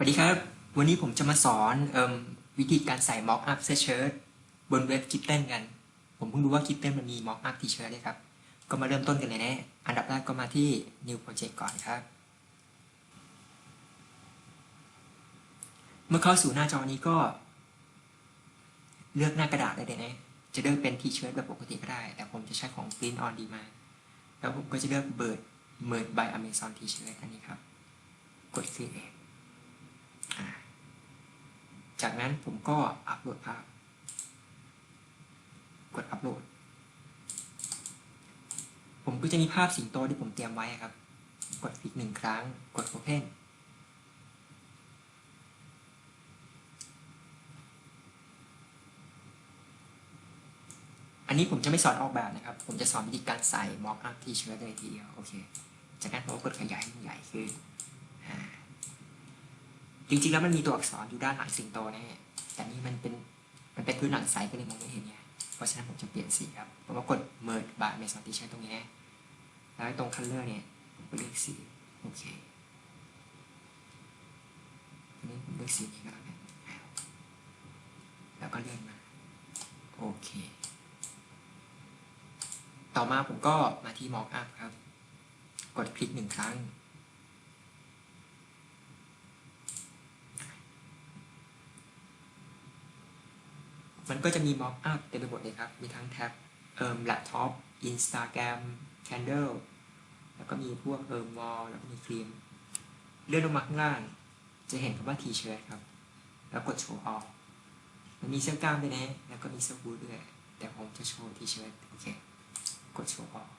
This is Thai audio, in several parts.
สวัสดีครับ วันนี้ผมจะมาสอนอวิธีการใส่ mock up เสื้อเชิ้ตบนเว็บคิตเต้นกัน ผมเพิ่งรู้ว่าคิตเต้นมันมี mock up t-shirt ด้วยครับ ก็มาเริ่มต้นกันเลยนะ อันดับแรกก็มาที่ new project ก่อนครับ เมื่อเข้าสู่หน้าจอนี้ก็ เลือกหน้ากระดาษได้เลยนะ จะเลือกเป็น t-shirt แบบปกติก็ได้ แต่ผมจะใช้ของ print on demand แล้วผมก็จะเลือก bird merge by Amazon t-shirt อันนี้ครับ กด create จากนั้นผมก็อัปโหลดภาพ กดอัปโหลด ผมก็จะมีภาพสิงโตที่ผมเตรียมไว้ครับ กดคลิกหนึ่งครั้ง กด Open อันนี้ผมจะไม่สอนออกแบบนะครับ ผมจะสอนวิธีการใส่ mock up t-shirt เลยทีเดียว โอเค จากนั้นผมก็กดขยายให้ใหญ่ขึ้น จริงๆแล้วมันมีตัวอักษรอยู่ด้านหลังสิงโตแน่แต่นี่มันเป็นมันเป็นพื้นหลังใสก็เลยมองไม่เห็นไงเพราะฉะนั้นผมจะเปลี่ยนสีครับผมก็กด merge by Amazon T-shirt ตรงนี้ แล้วตรง color เนี่ยผมเลือกสีโอเคอันนี้ผมเลือกสีนี้ก็แล้วกันแล้วก็เลื่อนมาโอเค ต่อมาผมก็มาที่ mock up ครับ กดคลิกหนึ่งครั้ง มันก็จะมี mock up เต็มไปหมดเลยครับ มีทั้งแท็บเอ่อ laptop Instagram Candle แล้วก็มีพวกเอ่อ wall แล้วก็มีครีมเลื่อนลงมาข้างล่าง จะเห็นคำว่า t-shirt ครับ แล้วกด show all มันมีเสื้อกล้ามด้วยนะ แล้วก็มีเสื้อฮูดด้วย แต่ผมจะโชว์ t-shirt โอเค กด show all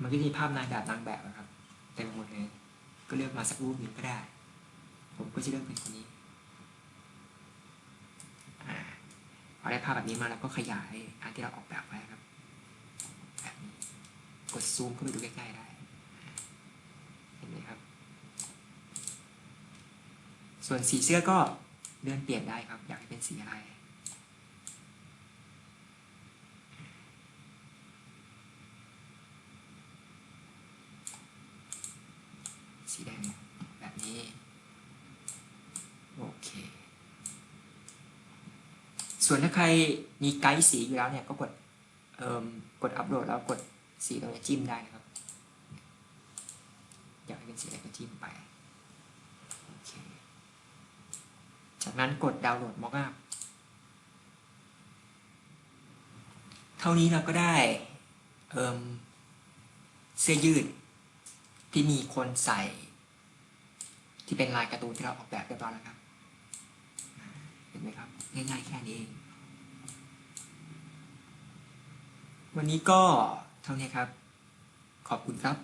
มันก็จะมีภาพนายแบบนางแบบอะครับเต็มไปหมดเลย ก็เลือกมาสักรูปหนึ่งก็ได้ ผมก็จะเลือกเป็นคนนี้ อ่า พอได้ภาพแบบนี้มาแล้วก็ขยายอันที่เราออกแบบไว้ครับแบบนี้กดซูมเข้าไปดูใกล้ๆได้เห็นไหมครับ ส่วนสีเสื้อก็เลื่อนเปลี่ยนได้ครับ อยากให้เป็นสีอะไรสีแดงแบบนี้ โอเค ส่วนถ้าใครมีไกด์สีอยู่แล้วเนี่ยก็กดเอ่มกดอัปโหลดแล้วกดสีตรงนี้จิ้มได้นะครับ อยากให้เป็นสีอะไรก็จิ้มไปโอเคจากนั้นกดดาวน์โหลด Mockup เท่านี้เราก็ได้เอ่มเสื้อยืดที่มีคนใส่ที่เป็นลายการ์ตูนที่เราออกแบบเรียบร้อยแล้วครับ ไหมครับ ง่ายๆแค่นี้เองวันนี้ก็เท่านี้ครับ ขอบคุณครับ